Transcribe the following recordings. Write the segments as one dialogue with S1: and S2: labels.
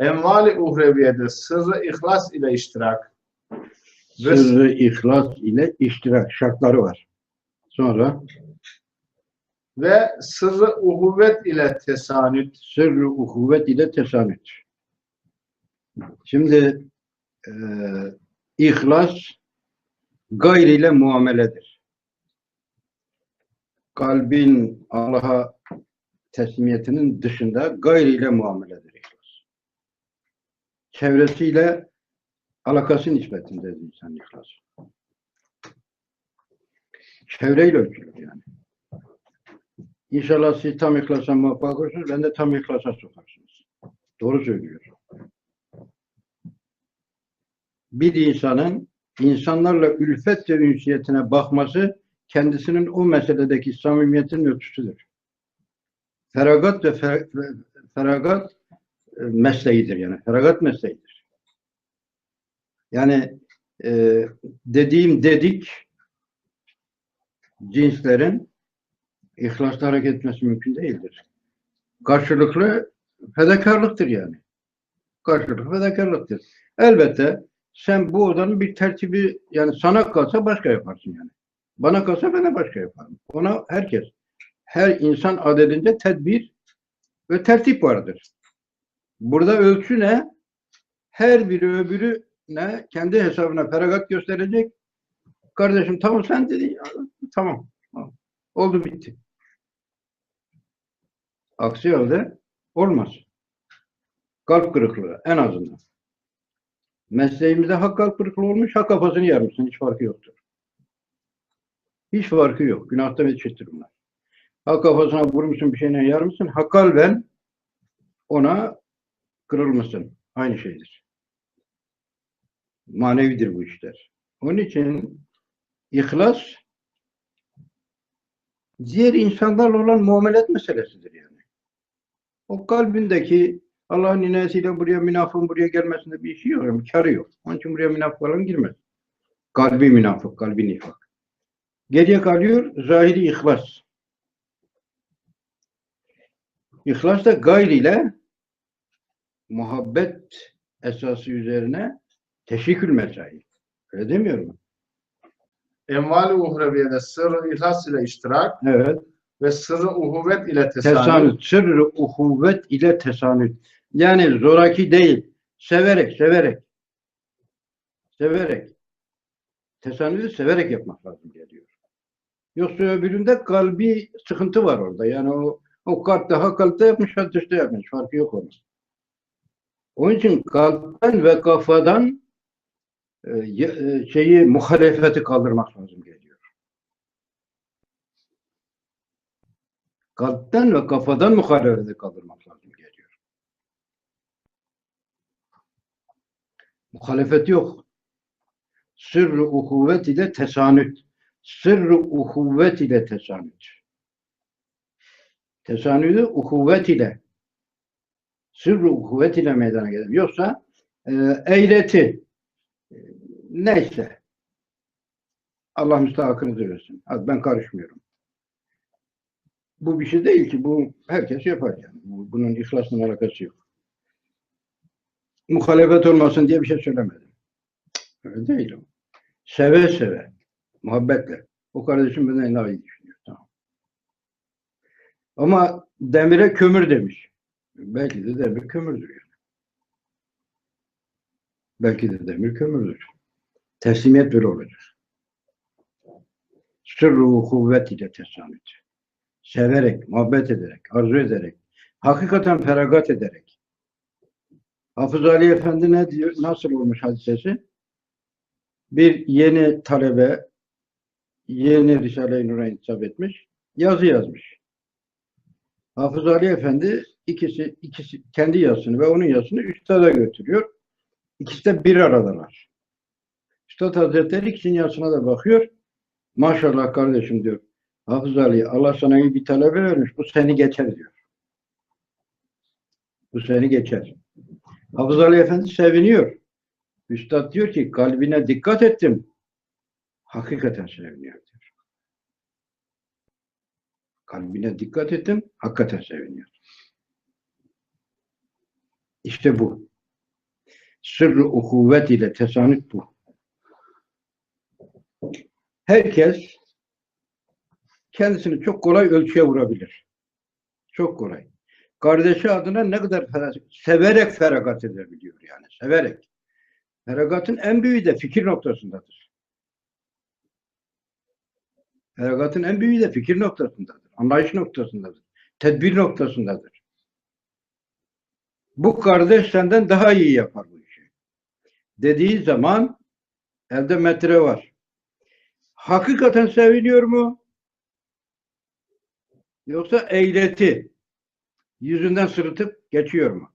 S1: Envali uhreviyede sırrı ihlas ile iştirak ve
S2: Sırrı ihlas ile iştirak şartları var. Sonra
S1: ve sırrı uhuvvet ile tesanüt
S2: sırrı uhuvvet ile tesanüt. Şimdi e, ihlas gayr ile muameledir. Kalbin Allah'a teslimiyetinin dışında gayr ile muameledir. Çevresiyle alakası nispetindedir insan ihlas. Çevreyle ölçülür yani. İnşallah siz tam ihlasa muvaffak olursunuz, ben de tam ihlasa sokarsınız. Doğru söylüyor. Bir insanın insanlarla ülfet ve ünsiyetine bakması kendisinin o meseledeki samimiyetin ölçüsüdür. Feragat ve fer- feragat mesleğidir yani. Feragat mesleğidir. Yani e, dediğim dedik cinslerin ihlasla hareket etmesi mümkün değildir. Karşılıklı fedakarlıktır yani. Karşılıklı fedakarlıktır. Elbette sen bu odanın bir tertibi yani sana kalsa başka yaparsın yani. Bana kalsa ben de başka yaparım. Ona herkes. Her insan adedinde tedbir ve tertip vardır. Burada ölçü ne? Her biri öbürü ne? Kendi hesabına feragat gösterecek. Kardeşim tamam sen dedi. Tamam. Oldu bitti. Aksi halde olmaz. Kalp kırıklığı en azından. Mesleğimizde hak kalp kırıklığı olmuş, hak kafasını yarmışsın. Hiç farkı yoktur. Hiç farkı yok. Günahta eşittir bunlar. Hak kafasına vurmuşsun bir şeyine yarmışsın. Hak kalben ona kırılmışsın. Aynı şeydir. Manevidir bu işler. Onun için ihlas diğer insanlarla olan muamelet meselesidir yani. O kalbindeki Allah'ın inayetiyle buraya münafığın buraya gelmesinde bir işi yok. Yani karı yok. Onun için buraya münafık falan girmez. Kalbi münafık, kalbi nifak. Geriye kalıyor zahiri ihlas. İhlas da gayr ile muhabbet esası üzerine teşekkül mesai. Öyle demiyorum.
S1: envali uhreviyede sırrı ihlas ile iştirak
S2: Evet.
S1: ve sırrı uhuvvet ile tesanüt
S2: Tesanüt, sırrı uhuvvet ile tesanüt. Yani zoraki değil, severek, severek. Severek. Tesanütü severek yapmak lazım geliyor. Yoksa öbüründe kalbi sıkıntı var orada. Yani o, o kalp daha kalpte yapmış, ha dışta yapmış. Farkı yok onun. Onun için kalpten ve kafadan e, e, şeyi muhalefeti kaldırmak lazım geliyor. kalpten ve kafadan muhalefeti kaldırmak lazım geliyor. Muhalefet yok. Sırrı uhuvvet ile tesanüt. Sırrı uhuvvet ile tesanüt. Tesanüdü uhuvvet ile sırrı uhuvvet ile meydana gelir. Yoksa e, eyleti e, neyse Allah müstahakını. Hadi ben karışmıyorum bu bir şey değil ki. Bu herkes yapar yani. Bu- Bunun ihlasla alakası yok. Muhalefet olmasın diye bir şey söylemedim. Öyle değil o. Seve seve. Muhabbetle. O kardeşim benden daha iyi düşünüyor. Tamam. Ama demire kömür demiş. Belki de demir kömürdür yani. Belki de demir kömürdür. Teslimiyet böyle olacak. Sırru kuvvet ile tesamüt severek, muhabbet ederek, arzu ederek, hakikaten feragat ederek. Hafız Ali Efendi ne diyor, nasıl olmuş hadisesi? Bir yeni talebe, yeni Risale-i Nur'a intisap etmiş, yazı yazmış. Hafız Ali Efendi ikisi, ikisi kendi yazısını ve onun yazısını üstada götürüyor. İkisi de bir aradalar. Üstad Hazretleri ikisinin yazısına da bakıyor. Maşallah kardeşim diyor. Hafız Ali Allah sana iyi bir talebe vermiş. Bu seni geçer diyor. Bu seni geçer. Hafız Ali Efendi seviniyor. Üstad diyor ki kalbine dikkat ettim. Hakikaten seviniyor diyor. Kalbine dikkat ettim. Hakikaten seviniyor. İşte bu. Sırrı uhuvvet ile tesanüt bu. Herkes kendisini çok kolay ölçüye vurabilir. Çok kolay. Kardeşi adına ne kadar severek feragat edebiliyor yani. Severek. Feragatın en büyüğü de fikir noktasındadır. Feragatın en büyüğü de fikir noktasındadır. Anlayış noktasındadır. Tedbir noktasındadır. Bu kardeş senden daha iyi yapar bu işi. Dediği zaman elde metre var. Hakikaten seviliyor mu? Yoksa eğleti yüzünden sırıtıp geçiyor mu?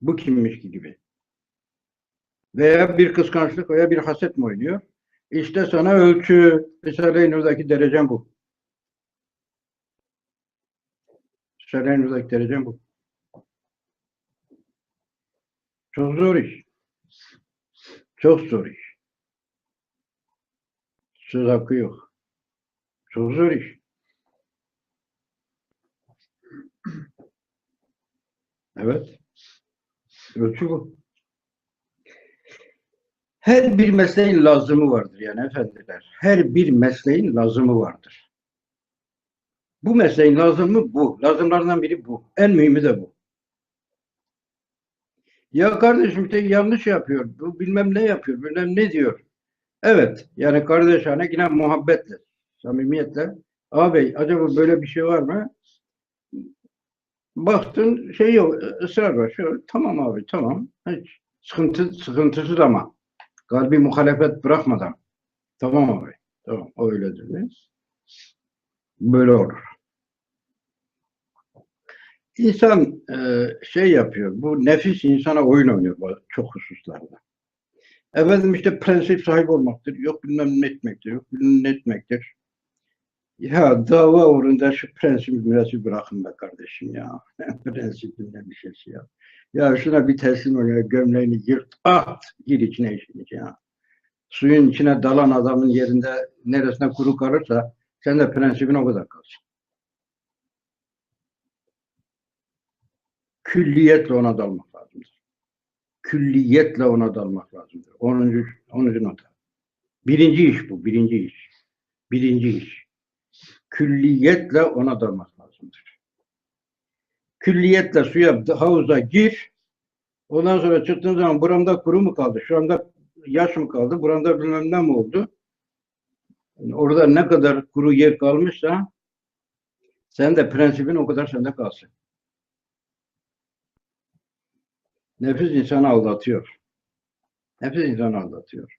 S2: Bu kimmiş ki gibi. Veya bir kıskançlık veya bir haset mi oynuyor? İşte sana ölçü. Risale-i Nur'daki derecem bu. Risale-i derecem bu. Çok zor iş. Çok zor iş. Söz hakkı yok. Çok zor iş. Evet. Ölçü bu. Her bir mesleğin lazımı vardır yani efendiler. Her bir mesleğin lazımı vardır. Bu mesleğin lazımı bu. Lazımlarından biri bu. En mühimi de bu. Ya kardeşim işte yanlış yapıyor. Bu bilmem ne yapıyor. Bilmem ne diyor. Evet. Yani kardeşane yine muhabbetle, samimiyetle. Ağabey acaba böyle bir şey var mı? Baktın şey yok. ısrar var. Şu, tamam abi tamam. Hiç sıkıntı, sıkıntısız ama. Kalbi muhalefet bırakmadan. Tamam abi. Tamam. Öyledir. Böyle olur. İnsan e, şey yapıyor. Bu nefis insana oyun oynuyor çok hususlarda. Efendim işte prensip sahibi olmaktır. Yok bilmem ne etmektir. Yok bilmem ne etmektir. Ya dava uğrunda şu prensibi müresi bırakın be kardeşim ya. Prensibin ne bir şeysi ya. Ya şuna bir teslim ol ya. Gömleğini yırt at. Gir içine işin ya. Suyun içine dalan adamın yerinde neresine kuru kalırsa sen de prensibin o kadar kalsın. Külliyetle ona dalmak lazımdır. Külliyetle ona dalmak lazımdır. 10. 10. nota. Birinci iş bu. Birinci iş. Birinci iş. Külliyetle ona dalmak lazımdır. Külliyetle suya, havuza gir. Ondan sonra çıktığın zaman buramda kuru mu kaldı? Şu anda yaş mı kaldı? Buramda bilmem ne mi oldu? Yani orada ne kadar kuru yer kalmışsa sen de prensibin o kadar sende kalsın. Nefis insanı aldatıyor. Nefis insanı aldatıyor.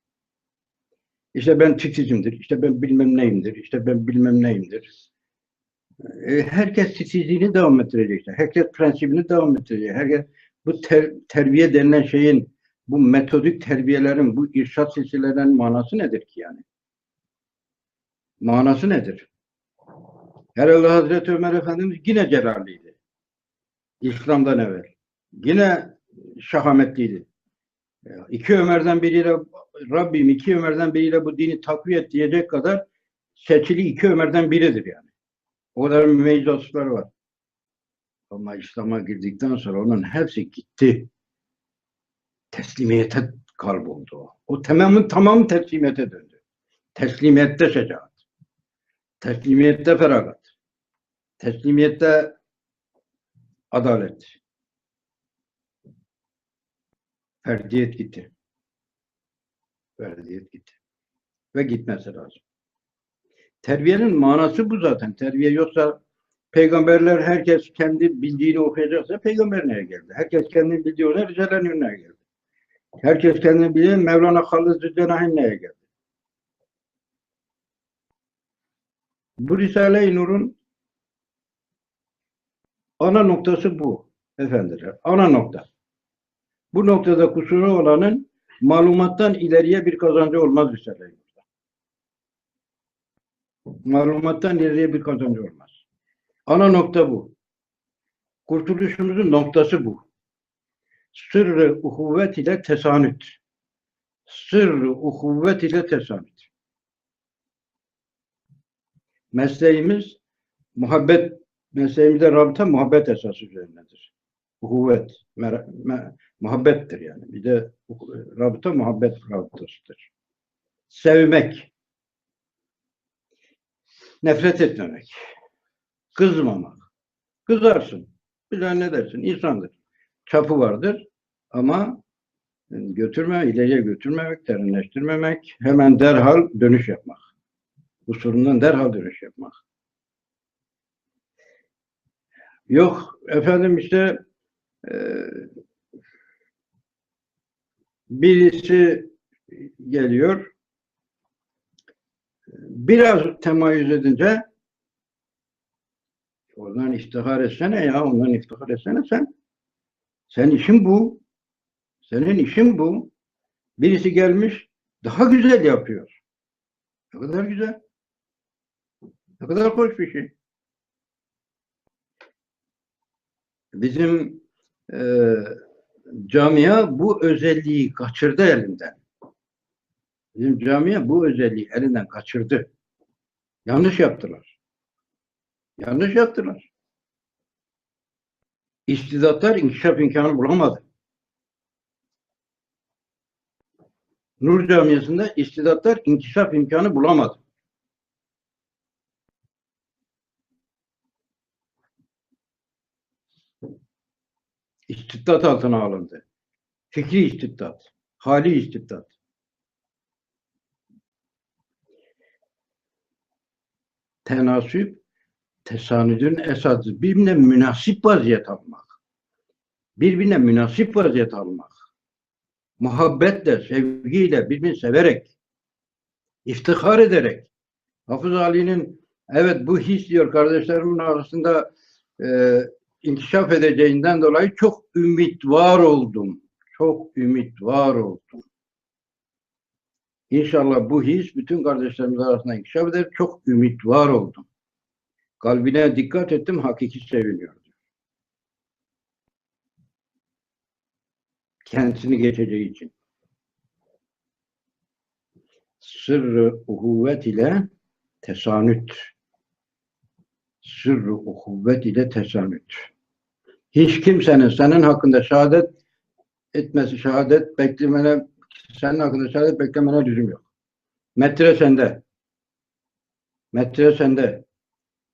S2: İşte ben titizimdir, işte ben bilmem neyimdir, işte ben bilmem neyimdir. E, herkes titizliğini devam ettirecek. Herkes prensibini devam ettirecek. Herkes bu ter- terbiye denilen şeyin, bu metodik terbiyelerin, bu irşat silsilelerinin manası nedir ki yani? Manası nedir? Herhalde Hazreti Ömer Efendimiz yine celaliydi. İslam'dan evvel. Yine şahametliydi. Ya, İki Ömer'den biriyle Rabbim iki Ömer'den biriyle bu dini takviye et diyecek kadar seçili iki Ömer'den biridir yani. O kadar vasıfları var. Ama İslam'a girdikten sonra onun hepsi gitti. Teslimiyete kalp oldu o. O tamamı tamamı teslimiyete döndü. Teslimiyette şecaat. Teslimiyette feragat. Teslimiyette adalet. Ferdiyet gitti. Ferdiyet gitti. Ve gitmesi lazım. Terbiyenin manası bu zaten. Terbiye yoksa peygamberler herkes kendi bildiğini okuyacaksa peygamber neye geldi? Herkes kendi bildiği ona neye geldi? Herkes kendi bildiği Mevlana Halid Zülcenahin neye geldi? Bu Risale-i Nur'un ana noktası bu efendiler. Ana nokta. Bu noktada kusuru olanın malumattan ileriye bir kazancı olmaz Risale-i Nur'da. Malumattan ileriye bir kazancı olmaz. Ana nokta bu. Kurtuluşumuzun noktası bu. Sırrı uhuvvet ile tesanüt. Sırrı uhuvvet ile tesanüt. Mesleğimiz muhabbet, mesleğimizde rabıta muhabbet esası üzerindedir. Uhuvvet, muhabbettir yani. Bir de rabıta muhabbet rabıtasıdır. Sevmek. Nefret etmemek. Kızmamak. Kızarsın. Bilen ne dersin? İnsandır. Çapı vardır ama götürme, ileriye götürmemek, derinleştirmemek, hemen derhal dönüş yapmak. Kusurundan derhal dönüş yapmak. Yok efendim işte birisi geliyor biraz temayüz edince oradan iftihar etsene ya ondan iftihar etsene sen. Senin işin bu. Senin işin bu. Birisi gelmiş daha güzel yapıyor. Ne kadar güzel. Ne kadar hoş bir şey. Bizim eee camia bu özelliği kaçırdı elinden. Bizim camia bu özelliği elinden kaçırdı. Yanlış yaptılar. Yanlış yaptılar. İstidatlar inkişaf imkanı bulamadı. Nur camiasında istidatlar inkişaf imkanı bulamadı. İstibdat altına alındı. Fikri istibdat, hali istibdat. Tenasüp, tesanüdün esası birbirine münasip vaziyet almak. Birbirine münasip vaziyet almak. Muhabbetle, sevgiyle, birbirini severek, iftihar ederek. Hafız Ali'nin evet bu his diyor kardeşlerimin arasında e, inkişaf edeceğinden dolayı çok ümit var oldum. Çok ümit var oldum. İnşallah bu his bütün kardeşlerimiz arasında inkişaf eder. Çok ümit var oldum. Kalbine dikkat ettim, hakiki seviliyor. Kendisini geçeceği için. Sırrı uhuvvet ile tesanüt. Sırrı uhuvvet ile tesanüt. Hiç kimsenin senin hakkında şehadet etmesi, şehadet beklemene, senin hakkında şehadet beklemene lüzum yok. Metre sende. Metre sende.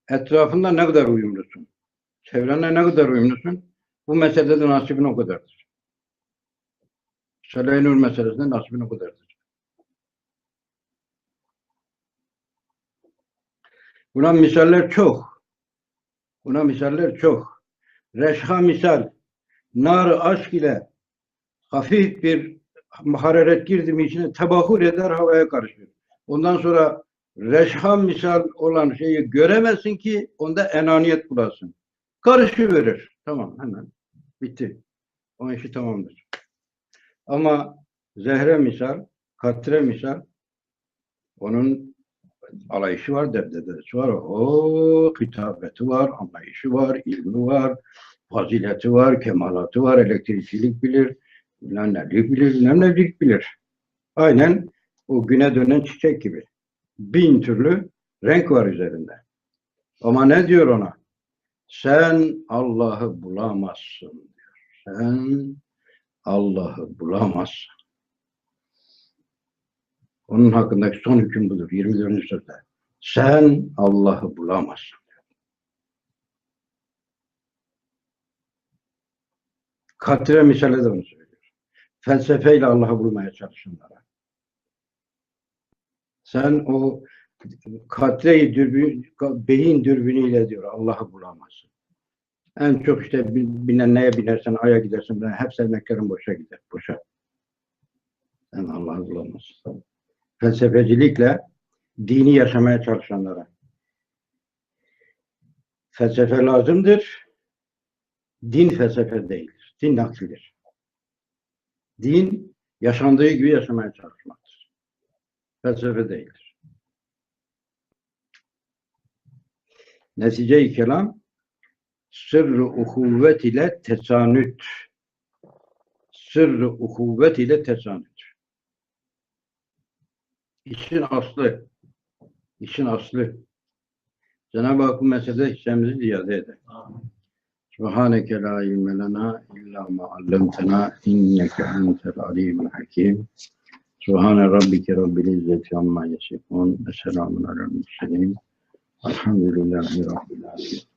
S2: Etrafında ne kadar uyumlusun? Çevrenle ne kadar uyumlusun? Bu meselede nasibin o kadardır. Şalay Nur meselesinde nasibin o kadardır. Buna misaller çok. Buna misaller çok. Reşha misal. Nar aşk ile hafif bir hararet girdi mi içine tebahur eder havaya karışır. Ondan sonra reşha misal olan şeyi göremezsin ki onda enaniyet bulasın. Karışıverir. Tamam hemen. Bitti. O işi tamamdır. Ama zehre misal, katre misal onun alayışı var, debdebesi var. O hitabeti var, anlayışı var, ilmi var, fazileti var, kemalatı var, elektrikçilik bilir, bilmem nelik bilir, bilmem nelik bilir. Aynen o güne dönen çiçek gibi. Bin türlü renk var üzerinde. Ama ne diyor ona? Sen Allah'ı bulamazsın diyor. Sen Allah'ı bulamazsın. Onun hakkındaki son hüküm budur. 24. sözde. Sen Allah'ı bulamazsın. Katre misale de onu söylüyor. Felsefeyle Allah'ı bulmaya çalışanlara. Sen o katre dürbün, beyin dürbünüyle diyor Allah'ı bulamazsın. En çok işte binen neye binersen aya gidersin. Ben hep sevmeklerin boşa gider. Boşa. Sen Allah'ı bulamazsın. Felsefecilikle dini yaşamaya çalışanlara. Felsefe lazımdır. Din felsefe değildir. Din naklidir. Din yaşandığı gibi yaşamaya çalışmaktır. Felsefe değildir. Netice-i kelam sırrı uhuvvet ile tesanüt. Sırrı uhuvvet ile tesanüt. İşin aslı. İşin aslı. Cenab-ı Hak bu meselede hissemizi ziyade eder. Subhaneke la ilme lena illa ma allamtena inneke entel alimul hakim. Subhane rabbike rabbil izzeti amma yasifun. Ve selamun alel murselin. Elhamdülillahi rabbil alemin.